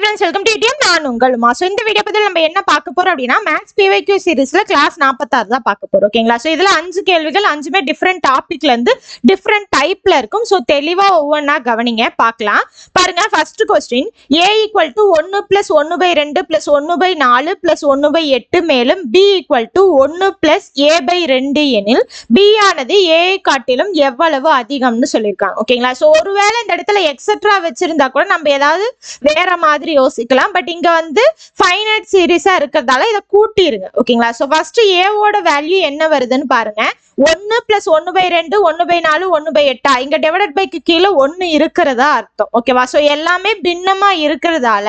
Friends welcome to TM நான் உங்கள் Uma so இந்த வீடியோ பத்தி நம்ம என்ன பார்க்க போறோம் அப்படின்னா மேக்ஸ் பிவைக்யூ சீரிஸ்ல கிளாஸ் நாற்பத்தாறு தான் பார்க்க போறோம். ஓகேங்களா? ஸோ இதுல அஞ்சு கேள்விகள் அஞ்சுமே டிஃப்ரெண்ட் டாபிக்ல இருந்து டிஃப்ரெண்ட் டைப்ல இருக்கும். ஸோ தெளிவா ஒவ்வொன்றா கவனிங்க பார்க்கலாம். பாருங்க first question A equal to ஒன்னு பிளஸ் ஒன்னு பை ரெண்டு பிளஸ் ஒன்னு பை நாலு பிளஸ் ஒன்னு பை எட்டு மேலும் பி ஈக்குவல் டு ஒன்னு பிளஸ் ஏ பை ரெண்டு எனில் பி ஆனது ஏ காட்டிலும் எவ்வளவு அதிகம்னு சொல்லியிருக்காங்க. ஓகேங்களா? ஸோ ஒருவேளை இந்த இடத்துல எக்ஸெட்ரா வச்சிருந்தா கூட நம்ம ஏதாவது வேற மாதிரி யோசிக்கலாம். பட் இங்க வந்து ஃபைனட் சீரீஸா இருக்கிறதால இதை கூட்டிருங்க. ஓகேங்களா ஸோ ஃபர்ஸ்ட் ஏவோட வேல்யூ என்ன வருதுன்னு பாருங்க. ஒன்னு பிளஸ் ஒன்னு பை ரெண்டு ஒன்னு பை நாலு ஒன்னு பை எட்டா? இங்க டிவைடட் பைக்கு கீழே ஒன்னு இருக்கிறதா அர்த்தம். ஓகேவா ஸோ எல்லாமே பின்னமா இருக்கிறதால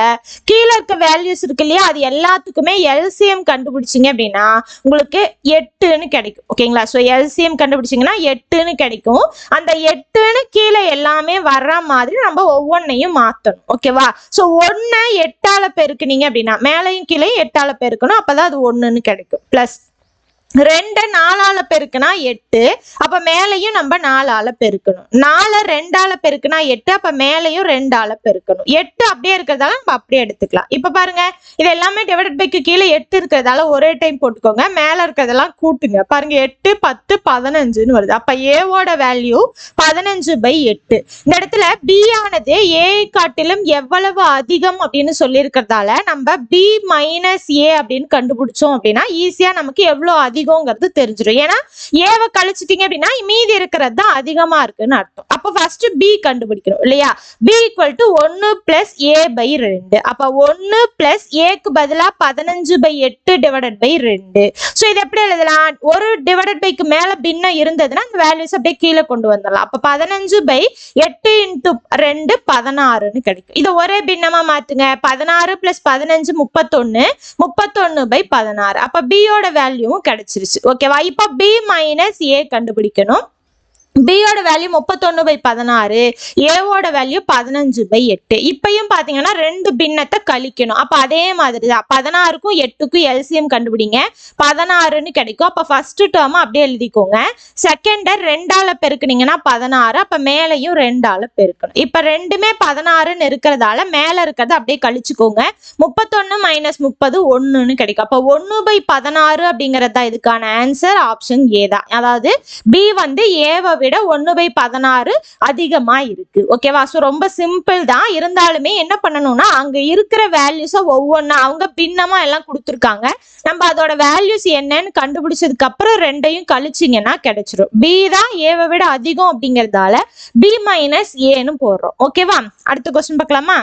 கீழே இருக்க வேல்யூஸ் இருக்கு இல்லையா? அது எல்லாத்துக்குமே எல்சிஎம் கண்டுபிடிச்சிங்க அப்படின்னா உங்களுக்கு எட்டுன்னு கிடைக்கும். ஓகேங்களா ஸோ எல்சிஎம் கண்டுபிடிச்சிங்கன்னா எட்டுன்னு கிடைக்கும். அந்த எட்டுன்னு கீழே எல்லாமே வர்ற மாதிரி நம்ம ஒவ்வொன்றையும் மாற்றணும் ஓகேவா ஸோ ஒன்று எட்டால பெருக்குனீங்க அப்படின்னா மேலையும் கீழே எட்டால பெருக்கணும். அப்பதான் அது ஒன்றுன்னு கிடைக்கும். ப்ளஸ் ரெண்டு நாலால பெருக்குனா எட்டு அப்ப மேலையும் நம்ம நாலால பெருக்கணும். நாலு ரெண்டால பெருக்குனா எட்டு அப்ப மேலையும் ரெண்டால பெருக்கணும். எட்டு அப்படியே இருக்கிறதால நம்ம அப்படியே எடுத்துக்கலாம். இப்ப பாருங்க இது எல்லாமே டிவைடட் பைக்கு கீழே எட்டு இருக்கிறதால ஒரே டைம் போட்டுக்கோங்க. மேல இருக்கிறதெல்லாம் கூட்டுங்க. பாருங்க எட்டு பத்து பதினஞ்சுன்னு வருது. அப்ப ஏவோட வேல்யூ பதினஞ்சு பை எட்டு. இந்த இடத்துல பி ஆனது ஏ காட்டிலும் எவ்வளவு அதிகம் அப்படின்னு சொல்லியிருக்கிறதால நம்ம பி மைனஸ் ஏ அப்படின்னு கண்டுபிடிச்சோம் அப்படின்னா ஈஸியா நமக்கு எவ்வளவு அதிகங்கிறது தெரிஞ்சிடும் ஏன்னா ஏவை கழிச்சிட்டீங்க அப்படின்னா மீதி இருக்கிறது தான் அதிகமா இருக்குன்னு அர்த்தம். அப்போ ஃபர்ஸ்ட் பி கண்டுபிடிக்கணும் இல்லையா? பி ஈக்குவல் டு ஒன்னு பிளஸ் ஏ பை ரெண்டு. அப்ப ஒன்னு பிளஸ் ஏக்கு பதிலா பதினஞ்சு பை எட்டு டிவைடட் பை ரெண்டு. ஸோ இது எப்படி எழுதலாம்? ஒரு டிவைடட் பைக்கு மேல பின்னம் இருந்ததுன்னா அந்த வேல்யூஸ் அப்படியே கீழே கொண்டு வந்துடலாம். அப்ப பதினஞ்சு பை எட்டு இன்ட்டு ரெண்டு பதினாறுன்னு கிடைக்கும். இதை ஒரே பின்னமா மாத்துங்க. பதினாறு பிளஸ் பதினஞ்சு முப்பத்தொன்னு. முப்பத்தொன்னு பை பதினாறு. அப்ப பியோட வேல்யூவும் கிடைச்சிருச்சு ஓகேவா இப்போ பி மைனஸ் ஏ கண்டுபிடிக்கணும். பியோட வேல்யூ முப்பத்தொன்னு பை பதினாறு ஏவோட வேல்யூ பதினஞ்சு பை எட்டு. இப்பயும் பாத்தீங்கன்னா ரெண்டு பின்னத்தை கழிக்கணும். அப்ப அதே மாதிரி தான் பதினாறுக்கும் எட்டுக்கும் எல்சிஎம் கண்டுபிடிங்க. பதினாறுன்னு கிடைக்கும். அப்ப ஃபர்ஸ்ட் டேர்ம் அப்படியே எழுதிக்கோங்க. செகண்டை ரெண்டால பெருக்குனீங்கன்னா பதினாறு அப்ப மேலையும் ரெண்டால பெருக்கணும். இப்ப ரெண்டுமே பதினாறுன்னு இருக்கிறதால மேல இருக்கிறத அப்படியே கழிச்சுக்கோங்க. முப்பத்தொன்னு மைனஸ் முப்பது ஒன்னுன்னு கிடைக்கும். அப்ப ஒன்னு பை பதினாறு அப்படிங்கறது தான் இதுக்கான ஆன்சர் ஆப்ஷன் ஏ தான். அதாவது பி வந்து ஏவை விட ஒன்று பை பதினாறு அதிகமாக இருக்குது ஓகேவா ஸோ ரொம்ப சிம்பிள் தான். இருந்தாலுமே என்ன பண்ணணும்னா அங்கே இருக்கிற வேல்யூஸை ஒவ்வொன்றா அவங்க பின்னமாக எல்லாம் கொடுத்துருக்காங்க. நம்ம அதோட வேல்யூஸ் என்னன்னு கண்டுபிடிச்சதுக்கு அப்புறம் ரெண்டையும் கழிச்சிங்கன்னா கிடைச்சிரும். பி தான் ஏவை விட அதிகம் அப்படிங்கிறதால பி மைனஸ் ஏன்னு போடுறோம். ஓகேவா அடுத்த கொஸ்டின் பார்க்கலாமா?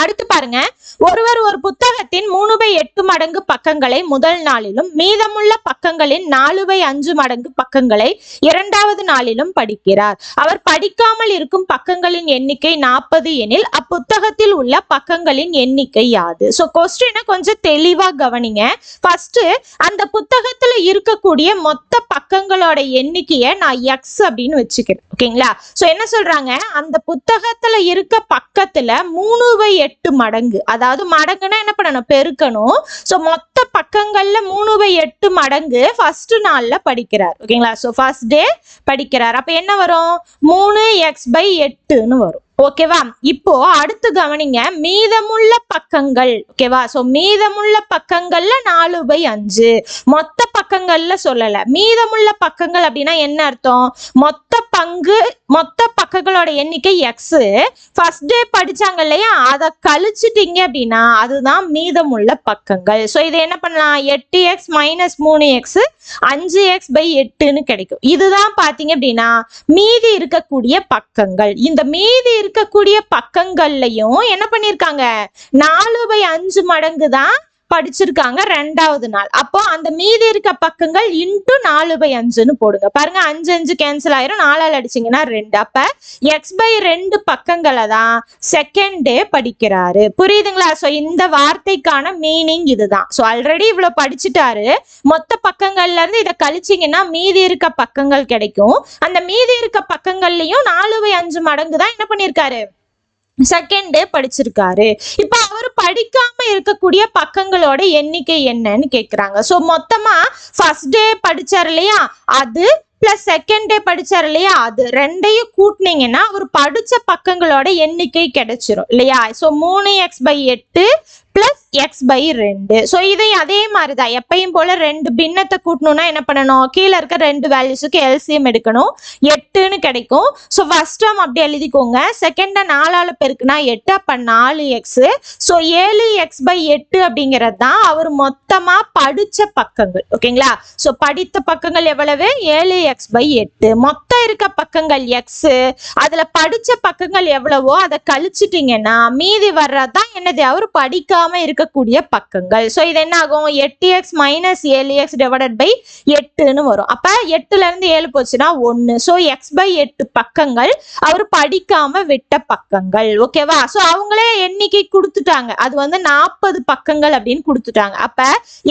அடுத்து பாருங்க. ஒருவர் ஒரு புத்தகத்தின் மூணு பை எட்டு மடங்கு பக்கங்களை முதல் நாளிலும் மீதமுள்ள பக்கங்களின் நாலு பை அஞ்சு மடங்கு பக்கங்களை இரண்டாவது நாளிலும் படிக்கிறார். அவர் படிக்காமல் இருக்கும் பக்கங்களின் எண்ணிக்கை நாற்பது எனில் அப்புத்தகத்தில் உள்ள பக்கங்களின் எண்ணிக்கை யாது? ஸோ கொஸ்டினை கொஞ்சம் தெளிவா கவனிங்க. ஃபர்ஸ்ட் அந்த புத்தகத்துல இருக்கக்கூடிய மொத்த பக்கங்களோட எண்ணிக்கையை நான் எக்ஸ் அப்படின்னு வச்சுக்கிறேன். ஓகேங்களா ஸோ என்ன சொல்றாங்க? அந்த புத்தகத்துல இருக்க பக்கத்துல மூணு பை எட்டு மடங்கு. அதாவது மடங்குனா என்ன பண்ணணும்? பெருக்கணும். ஸோ மொத்த பக்கங்கள்ல மூணு பை எட்டு மடங்கு ஃபர்ஸ்ட் நாள்ல படிக்கிறார். ஓகேங்களா ஸோ ஃபர்ஸ்ட் டே படிக்கிறார். அப்ப என்ன வரும்? மூணு எக்ஸ் பை எட்டுன்னு வரும். ஓகேவா இப்போ அடுத்து கவனிங்க மீதமுள்ள பக்கங்கள். ஓகேவா சோ மீதமுள்ள பக்கங்கள்ல நாலு பை அஞ்சு. மொத்த பக்கங்கள்ல சொல்லல. மீதமுள்ள பக்கங்கள் அப்படின்னா என்ன அர்த்தம்? மொத்த பங்கு மொத்த பக்கங்களோட எண்ணிக்கை எக்ஸ் ஃபர்ஸ்ட் டே படிச்சாங்க இல்லையா? அதை கழிச்சிட்டீங்க அப்படின்னா அதுதான் மீதமுள்ள பக்கங்கள். ஸோ இதை என்ன பண்ணலாம்? எட்டு எக்ஸ் மைனஸ் மூணு எக்ஸ் அஞ்சு எக்ஸ் பை எட்டுன்னு கிடைக்கும். இதுதான் பாத்தீங்க அப்படின்னா மீதி இருக்கக்கூடிய பக்கங்கள். இந்த மீதி இருக்கக்கூடிய பக்கங்கள்லையும் என்ன பண்ணிருக்காங்க? நாலு பை அஞ்சு மடங்கு தான் படிச்சிருக்காங்க ரெண்டாவது நாள். அப்போ அந்த மீதி இருக்க பக்கங்கள் இன்ட்டு நாலு பை அஞ்சுன்னு போடுங்க. பாருங்க அஞ்சு அஞ்சு கேன்சல் ஆயிரும். நாலால் அடிச்சீங்கன்னா ரெண்டு. அப்ப எக்ஸ் பை ரெண்டு பக்கங்களை தான் செகண்ட் டே படிக்கிறாரு. புரியுதுங்களா? ஸோ இந்த வார்த்தைக்கான மீனிங் இதுதான். ஸோ ஆல்ரெடி இவ்வளவு படிச்சுட்டாரு. மொத்த பக்கங்கள்ல இருந்து இதை கழிச்சீங்கன்னா மீதி இருக்க பக்கங்கள் கிடைக்கும். அந்த மீதி இருக்க பக்கங்கள்லயும் நாலு பை அஞ்சு மடங்கு தான் என்ன பண்ணியிருக்காரு? செகண்ட் டே படிச்சிருக்காரு. இப்ப அவர் படிக்காம இருக்கக்கூடிய பக்கங்களோட எண்ணிக்கை என்னன்னு கேக்குறாங்க. சோ மொத்தமா ஃபர்ஸ்ட் டே படிச்சார் இல்லையா? அது பிளஸ் செகண்ட் டே படிச்சார் இல்லையா? அது ரெண்டையும் கூட்டினீங்கன்னா அவர் படிச்ச பக்கங்களோட எண்ணிக்கை கிடைச்சிரும் இல்லையா? ஸோ மூணு எக்ஸ் பை எட்டு பிளஸ் எக்ஸ் பை ரெண்டு. ஸோ இதையும் அதே மாதிரி தான் எப்பயும் போல ரெண்டு பின்னத்தை கூட்டணும்னா என்ன பண்ணணும்? கீழே இருக்க ரெண்டு வேல்யூஸுக்கு எல்சிஎம் எடுக்கணும். எட்டுன்னு கிடைக்கும். ஸோ ஃபர்ஸ்ட் டேர்ம் அப்படி எழுதிக்கோங்க. செகண்டை நாலால் பெருக்குனா எட்டு அப்போ நாலு எக்ஸு ஸோ ஏழு எக்ஸ் பை எட்டு அப்படிங்கிறது தான் அவர் மொத்தமாக படித்த பக்கங்கள். ஓகேங்களா? ஸோ படித்த பக்கங்கள் எவ்வளவு? ஏழு எக்ஸ் பை எட்டு. மொத்தம் இருக்க பக்கங்கள் எக்ஸு அதில் படித்த பக்கங்கள் எவ்வளவோ அதை கழிச்சிட்டிங்கன்னா மீதி வர்றது தான் என்னது? அவர் படிக்காம இருக்கக்கூடிய பக்கங்கள். ஸோ இது என்ன ஆகும் எட்டு எக்ஸ் மைனஸ் ஏழு எக்ஸ் டிவைடட் பை எட்டுன்னு வரும். அப்ப எட்டுல இருந்து ஏழு போச்சுன்னா ஒன்னு ஸோ எக்ஸ் பை எட்டு பக்கங்கள். அவர் படிக்காம விட்ட பக்கங்கள். ஓகேவா ஸோ அவங்களே எண்ணிக்கை கொடுத்துட்டாங்க. அது வந்து நாற்பது பக்கங்கள் அப்படின்னு கொடுத்துட்டாங்க. அப்ப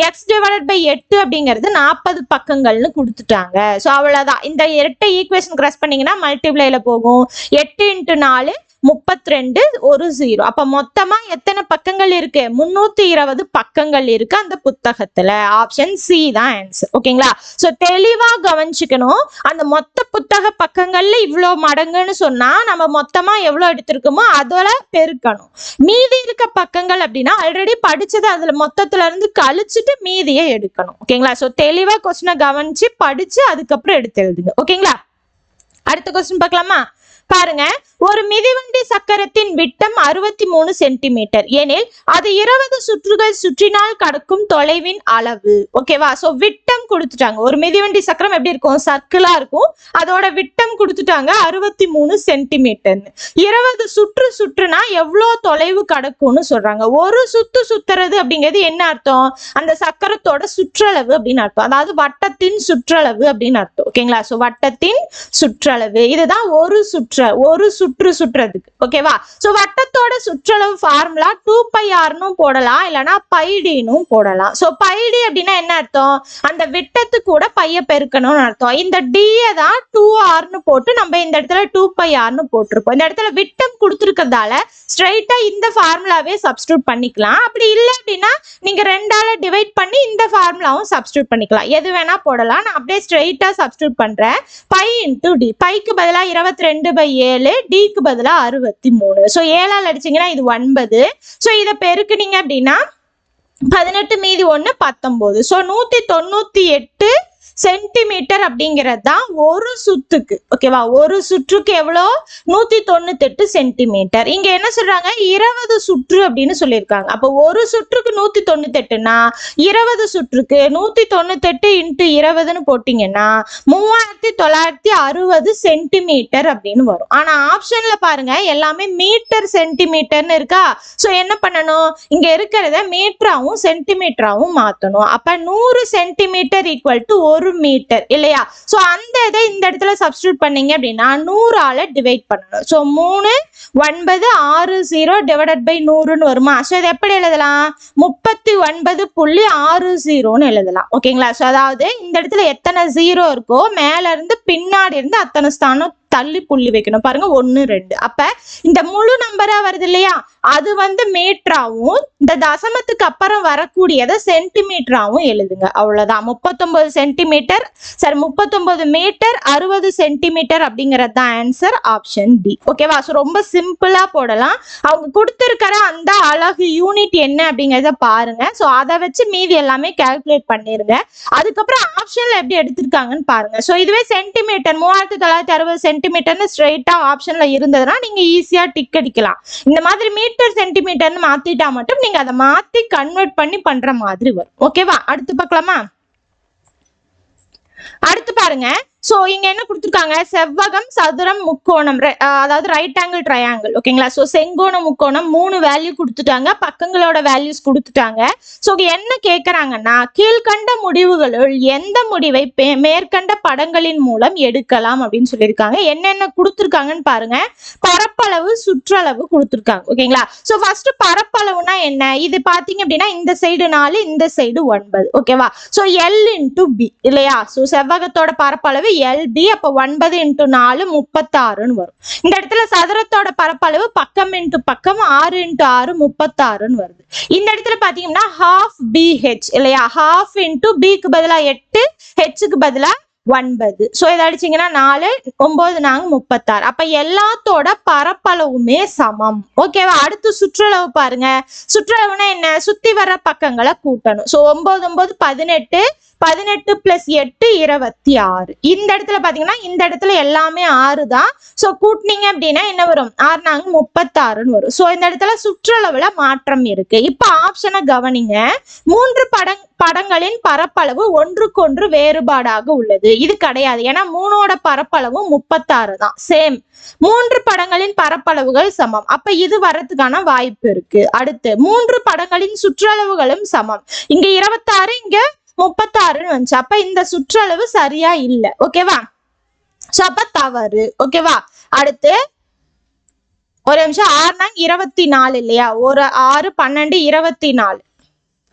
எக்ஸ் டிவைடட் பை எட்டு அப்படிங்கிறது நாற்பது பக்கங்கள்னு கொடுத்துட்டாங்க. ஸோ அவ்வளவுதான். இந்த இரட்டை ஈக்குவேஷன் கிரஸ் பண்ணீங்கன்னா மல்டிப்ளைல போகும். எட்டு இன்ட்டு நாலு முப்பத்தி ரெண்டு ஒரு ஜீரோ அப்ப மொத்தமா எத்தனை பக்கங்கள் இருக்கு? முன்னூத்தி இருபது பக்கங்கள் இருக்கு அந்த புத்தகத்துல. ஆப்ஷன் சி தான் ஆன்சர் ஓகேங்களா சோ தெளிவா கவனிச்சுக்கணும். அந்த மொத்த புத்தக பக்கங்கள்ல இவ்வளோ மடங்குன்னு சொன்னா நம்ம மொத்தமா எவ்வளவு எடுத்திருக்கோமோ அதோட பெருக்கணும். மீதி இருக்க பக்கங்கள் அப்படின்னா ஆல்ரெடி படிச்சது அதுல மொத்தத்துல இருந்து கழிச்சுட்டு மீதியை எடுக்கணும். ஓகேங்களா சோ தெளிவா கொஸ்டினை கவனிச்சு படிச்சு அதுக்கப்புறம் எடுத்து எழுதுங்க. ஓகேங்களா அடுத்த கொஸ்டின் பார்க்கலாமா? பாருங்க ஒரு மிதிவண்டி சக்கரத்தின் விட்டம் அறுபத்தி மூணு சென்டிமீட்டர். எனில் அது இருபது சுற்றுகள் சுற்றினால் கடக்கும் தொலைவின் அளவு. ஓகேவா சோ விட்டம் கொடுத்துட்டாங்க. ஒரு மிதிவண்டி சக்கரம் எப்படி இருக்கும்? சர்க்கிளா இருக்கும். அதோட விட்டம் கொடுத்துட்டாங்க அறுபத்தி மூணு சென்டிமீட்டர்னு இருபது சுற்று சுற்றுனா எவ்வளோ தொலைவு கடக்கும்னு சொல்றாங்க. ஒரு சுத்து சுத்துறது அப்படிங்கிறது என்ன அர்த்தம்? அந்த சக்கரத்தோட சுற்றளவு அப்படின்னு அர்த்தம். அதாவது வட்டத்தின் சுற்றளவு அப்படின்னு அர்த்தம். ஓகேங்களா சோ வட்டத்தின் சுற்றளவு. இதுதான் ஒரு சுற்று. ஒரு சுற்று சுற்றுறதுக்கு ஓகேவா சோ வட்டத்தோட சுற்றளவு ஃபார்முலா டூ பை ஆர்னு போடலாம் இல்லைன்னா பைடினும் போடலாம். சோ பைடி அப்படின்னா என்ன அர்த்தம்? அந்த விட்டத்து கூட பைய பெருக்கணும்னு அர்த்தம். இந்த டியை தான் டூ ஆர்னு போட்டு நம்ம இந்த இடத்துல டூ பை ஆர்னு போட்டிருக்கோம். இந்த இடத்துல விட்டம் கொடுத்துருக்கறதால ஸ்ட்ரைட்டா இந்த ஃபார்முலாவே சப்ஸ்டியூட் பண்ணிக்கலாம். அப்படி இல்லை அப்படின்னா நீங்க ரெண்டால டிவைட் பண்ணி இந்த ஃபார்முலாவும் சப்ஸ்டியூட் பண்ணிக்கலாம். எது வேணா போடலாம். நான் அப்படியே ஸ்ட்ரைட்டா சப்ஸ்டியூட் பண்றேன். பை இன்டூ டி பைக்கு பதிலா இருபத்தி ரெண்டு பை ஏழு டிக்கு பதிலா அறுபத்தி மூணு ஸோ ஏழால் அடிச்சீங்கன்னா இது ஒன்பது. ஸோ இதை பெருக்குனீங்க அப்படின்னா பதினெட்டு மீதி ஒன்று பத்தொம்போது. ஸோ நூற்றி தொண்ணூற்றி எட்டு சென்டிமீட்டர் அப்படிங்கிறது தான் ஒரு சுத்துக்கு. ஓகேவா ஒரு சுற்றுக்கு எவ்வளோ? நூத்தி தொண்ணூத்தெட்டு சென்டிமீட்டர். இங்க என்ன சொல்றாங்க? இருபது சுற்று அப்படின்னு சொல்லியிருக்காங்க. அப்போ ஒரு சுற்றுக்கு நூத்தி தொண்ணூத்தெட்டுனா இருபது சுற்றுக்கு நூத்தி தொண்ணூத்தெட்டு இன்ட்டு இருபதுன்னு போட்டீங்கன்னா மூவாயிரத்தி தொள்ளாயிரத்தி அறுபது சென்டிமீட்டர் அப்படின்னு வரும். ஆனா ஆப்ஷன்ல பாருங்க எல்லாமே மீட்டர் சென்டிமீட்டர்னு இருக்கா? ஸோ என்ன பண்ணணும்? இங்க இருக்கிறத மீட்டராவும் சென்டிமீட்டராவும் மாத்தணும். அப்ப நூறு சென்டிமீட்டர் ஈக்குவல் டு ஒரு மீட்டர் இல்லையா? ஸோ அந்த இதை இந்த இடத்துல சப்ஸ்டியூட் பண்ணீங்க அப்படின்னா நூறால டிவைட் பண்ணணும். ஸோ மூணு ஒன்பது ஆறு ஜீரோ டிவைடட் பை நூறுன்னு வருமா? ஸோ இது எப்படி எழுதலாம்? முப்பத்தி ஒன்பது புள்ளி ஆறு ஜீரோன்னு எழுதலாம். ஓகேங்களா ஸோ அதாவது இந்த இடத்துல எத்தனை ஜீரோ இருக்கோ மேல இருந்து பின்னாடி இருந்து அத்தனை ஸ்தானம் தள்ளி புள்ளி வைக்கணும். பாருங்க ஒன்று ரெண்டு. அப்ப இந்த முழு நம்பரா வருது இல்லையா? அது வந்து மீட்டராவும் இந்த தசமத்துக்கு அப்புறம் வரக்கூடியதை சென்டிமீட்டராவும் எழுதுங்க. அவ்வளோதான் முப்பத்தொன்பது சென்டிமீட்டர் சரி முப்பத்தொன்பது மீட்டர் அறுபது சென்டிமீட்டர் அப்படிங்கிறது தான் ஆன்சர் ஆப்ஷன் டி ஓகேவா ஸோ ரொம்ப சிம்பிளா போடலாம். அவங்க கொடுத்துருக்கிற அந்த அழகு யூனிட் என்ன அப்படிங்கிறத பாருங்க. ஸோ அதை வச்சு மீதி எல்லாமே கால்குலேட் பண்ணிருங்க. அதுக்கப்புறம் ஆப்ஷன்ல எப்படி எடுத்திருக்காங்கன்னு பாருங்க. ஸோ இதுவே சென்டிமீட்டர் மூவாயிரத்தி தொள்ளாயிரத்தி அறுபது சென்டிமீட்டர்னு ஸ்ட்ரைட்டாக ஆப்ஷனில் இருந்ததுன்னா நீங்க ஈஸியா டிக் அடிக்கலாம். இந்த மாதிரி மீட்டர் சென்டிமீட்டர்னு மாத்திட்டா மட்டும் நீங்க அதை மாத்தி கன்வெர்ட் பண்ணி பண்ற மாதிரி வரும். ஓகேவா அடுத்து பார்க்கலாமா? அடுத்து பாருங்க. சோ இங்க என்ன கொடுத்துருக்காங்க? செவ்வகம் சதுரம் முக்கோணம். அதாவது ரைட் ஆங்கிள் ட்ரையாங்கிள் ஓகேங்களா சோ செங்கோணம் முக்கோணம் மூணு வேல்யூ கொடுத்துட்டாங்க. பக்கங்களோட வேல்யூஸ் கொடுத்துட்டாங்க. சோ என்ன கேக்குறாங்கன்னா கீழ்கண்ட முடிவுகளுள் எந்த முடிவை மேற்கண்ட படங்களின் மூலம் எடுக்கலாம் அப்படின்னு சொல்லியிருக்காங்க. என்னென்ன கொடுத்துருக்காங்கன்னு பாருங்க. பரப்பளவு சுற்றளவு கொடுத்துருக்காங்க. ஓகேங்களா சோ ஃபர்ஸ்ட் பரப்பளவுனா என்ன? இது பாத்தீங்க அப்படின்னா இந்த சைடு நாலு இந்த சைடு ஒன்பது. ஓகேவா சோ எல் இன்டு பி இல்லையா? சோ செவ்வகத்தோட பரப்பளவு எல்பி அப்போ ஒன்பது இன்ட்டு நாலு முப்பத்தாறுன்னு வரும். இந்த இடத்துல சதுரத்தோட பரப்பளவு பக்கம் இன்ட்டு பக்கம் ஆறு இன்ட்டு ஆறு முப்பத்தாறுன்னு வருது. இந்த இடத்துல பாத்தீங்கன்னா ஹாஃப் பிஹெச் இல்லையா? ஹாஃப் இன்ட்டு பிக்கு பதிலா எட்டு ஹெச்சுக்கு பதிலா ஒன்பது. ஸோ இதை அடிச்சீங்கன்னா நாலு ஒன்பது நாங்க முப்பத்தாறு. அப்ப எல்லாத்தோட பரப்பளவுமே சமம். ஓகேவா அடுத்து சுற்றளவு பாருங்க. சுற்றளவுனா என்ன? சுத்தி வர பக்கங்களை கூட்டணும். ஸோ ஒன்பது ஒன்பது பதினெட்டு பதினெட்டு பிளஸ் எட்டு இருபத்தி ஆறு. இந்த இடத்துல பாத்தீங்கன்னா இந்த இடத்துல எல்லாமே ஆறு தான். ஸோ கூட்டினீங்க அப்படின்னா என்ன வரும்? ஆறு நாங்க முப்பத்தாறுன்னு வரும். ஸோ இந்த இடத்துல சுற்றளவுல மாற்றம் இருக்கு. இப்போ ஆப்ஷனை கவனிங்க. மூன்று படங் படங்களின் பரப்பளவு ஒன்றுக்கொன்று வேறுபாடாக உள்ளது. இது கிடையாது. ஏன்னா மூணோட பரப்பளவும் முப்பத்தாறு தான். சேம் மூன்று படங்களின் பரப்பளவுகள் சமம். அப்ப இது வர்றதுக்கான வாய்ப்பு இருக்கு. அடுத்து மூன்று படங்களின் சுற்றளவுகளும் சமம். இங்க இருபத்தாறு இங்க முப்பத்தாறுன்னு வந்துச்சு. அப்ப இந்த சுற்றளவு சரியா இல்ல. ஓகேவா? சோ அப்ப தவறு. ஓகேவா? அடுத்து ஒரு நிமிஷம். ஆறுனா இருபத்தி நாலு இல்லையா? ஒரு ஆறு பன்னெண்டு இருபத்தி நாலு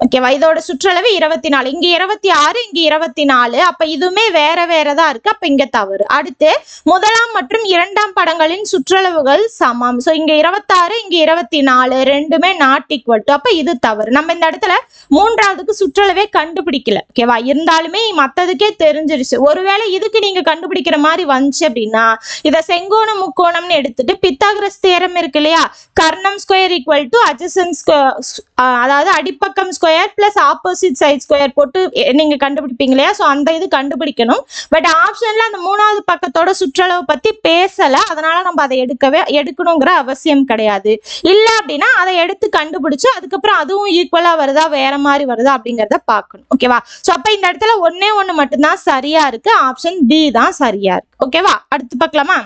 ஓகேவா இதோட சுற்றளவு இருபத்தி நாலு இங்க இருபத்தி ஆறு இங்க இருபத்தி நாலு அப்ப இதுவுமே வேற வேறதா இருக்கு. அப்ப இங்க தவறு. அடுத்து முதலாம் மற்றும் இரண்டாம் படங்களின் சுற்றளவுகள் சமம். சோ இங்க இருபத்தாறு இங்க இருபத்தி நாலு ரெண்டுமே நாட் ஈக்குவல் டு அப்ப இது தவறு. நம்ம இந்த இடத்துல மூன்றாவதுக்கு சுற்றளவே கண்டுபிடிக்கல. ஓகேவா இருந்தாலுமே மத்ததுக்கே தெரிஞ்சிருச்சு. ஒருவேளை இதுக்கு நீங்க கண்டுபிடிக்கிற மாதிரி வந்துச்சு அப்படின்னா இத செங்கோணம் முக்கோணம்னு எடுத்துட்டு பித்தாகிரஸ் தேரம் இருக்கு இல்லையா? கர்ணம் ஸ்கொயர் ஈக்குவல் டு அஜசன் அதாவது அடிப்பக்கம் square square plus opposite side square போட்டு நீங்க கண்டுபிடிப்பீங்க இல்லையா? ஸோ அந்த இது கண்டுபிடிக்கணும். பட் ஆப்ஷன்ல அந்த மூணாவது பக்கத்தோட சுற்றளவு பத்தி பேசல. அதனால நம்ம அதை எடுக்கவே எடுக்கணுங்கிற அவசியம் கிடையாது. இல்ல அப்படின்னா அதை எடுத்து கண்டுபிடிச்சு அதுக்கப்புறம் அதுவும் ஈக்குவலா வருதா வேற மாதிரி வருதா அப்படிங்கிறத பார்க்கணும். ஓகேவா ஸோ அப்ப இந்த இடத்துல ஒன்னே ஒண்ணு மட்டும்தான் சரியா இருக்கு. ஆப்ஷன் பி தான் சரியா இருக்கு. ஓகேவா அடுத்து பார்க்கலாமா?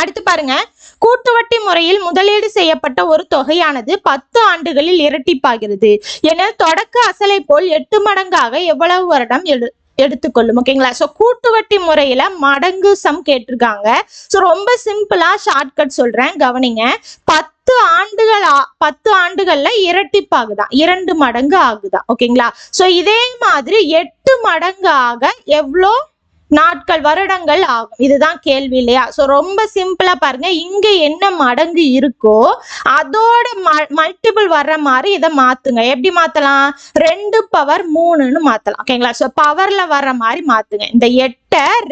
அடுத்து பாருங்க. கூட்டு வட்டி முறையில் முதலீடு செய்யப்பட்ட ஒரு தொகையானது பத்து ஆண்டுகளில் இரட்டிப்பாகிறது. என தொடக்க அசலை போல் எட்டு மடங்காக எவ்வளவு வருடம் எடு எடுத்துக்கொள்ளும். ஓகேங்களா ஸோ கூட்டு வட்டி முறையில மடங்கு சம் கேட்டிருக்காங்க. ஸோ ரொம்ப சிம்பிளா ஷார்ட்கட் சொல்றேன். கவனிங்க. பத்து ஆண்டுகள் பத்து ஆண்டுகள்ல இரட்டிப்பாகுதான். இரண்டு மடங்கு ஆகுதான். ஓகேங்களா ஸோ இதே மாதிரி எட்டு மடங்காக எவ்வளோ நாட்கள் வருடங்கள் ஆகும். இதுதான் கேள்வி இல்லையா? ஸோ ரொம்ப சிம்பிளா பாருங்க. இங்க என்ன மடங்கு இருக்கோ அதோட மல்டிபிள் வர்ற மாதிரி இதை மாத்துங்க. எப்படி மாத்தலாம்? ரெண்டு பவர் மூணுன்னு மாத்தலாம். ஓகேங்களா ஸோ பவர்ல வர்ற மாதிரி மாத்துங்க. இந்த எட்டு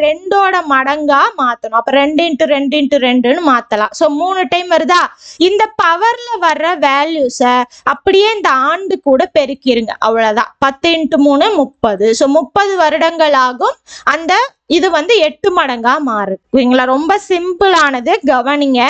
ரெண்டோட மடங்கா மாத்தணும். அப்ப ரெண்டு இன்ட்டு ரெண்டு இன்ட்டு ரெண்டுன்னு மாத்தலாம். ஸோ மூணு டைம் வருதா? இந்த பவர்ல வர்ற வேல்யூஸை அப்படியே இந்த ஆண்டு கூட பெருக்கிருங்க. அவ்வளவுதான். பத்து இன்ட்டு மூணு முப்பது. ஸோ முப்பது வருடங்கள் ஆகும். அந்த இது வந்து எட்டு மடங்கா மாறுது. ஓகேங்களா ரொம்ப சிம்பிளானது கவனிங்க.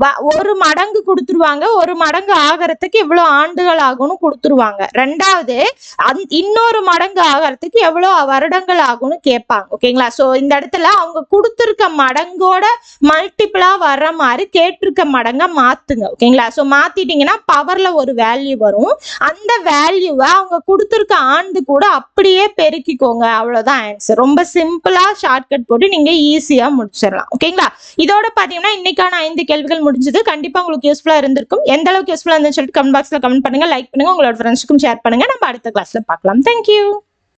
வ- ஒரு மடங்கு கொடுத்துருவாங்க. ஒரு மடங்கு ஆகிறதுக்கு இவ்வளோ ஆண்டுகள் ஆகும்னு கொடுத்துருவாங்க. ரெண்டாவது அந் இன்னொரு மடங்கு ஆகிறதுக்கு எவ்வளோ வருடங்கள் ஆகும்னு கேட்பாங்க. ஓகேங்களா? ஸோ இந்த இடத்துல அவங்க கொடுத்துருக்க மடங்கோட மல்டிபிளா வர்ற மாதிரி கேட்டிருக்க மடங்கை மாத்துங்க. ஓகேங்களா? ஸோ மாத்திட்டீங்கன்னா பவர்ல ஒரு வேல்யூ வரும். அந்த வேல்யூவை அவங்க கொடுத்துருக்க ஆண்டு கூட அப்படியே பெருக்கிக்கோங்க. அவ்வளவுதான் ஆன்சர் ரொம்ப சிம்பிளா ஷார்ட்கட் போட்டு நீங்க ஈஸியாக முடிச்சிடலாம். ஓகேங்களா இதோட பார்த்தீங்கன்னா இன்னைக்கான ஐந்து கேள்விகள் முடிஞ்சது. கண்டிப்பாக உங்களுக்கு யூஸ்ஃபுல்லாக இருந்திருக்கும். எந்த அளவுக்கு யூஸ்ஃபுல்லாக இருந்துன்னு சொல்லிட்டு கமெண்ட் பாக்ஸில் கமெண்ட் பண்ணுங்க லைக் பண்ணுங்கள் உங்களோட ஃப்ரெண்ட்ஸுக்கும் ஷேர் பண்ணுங்க. நம்ம அடுத்த கிளாஸில் பார்க்கலாம். தேங்க்யூ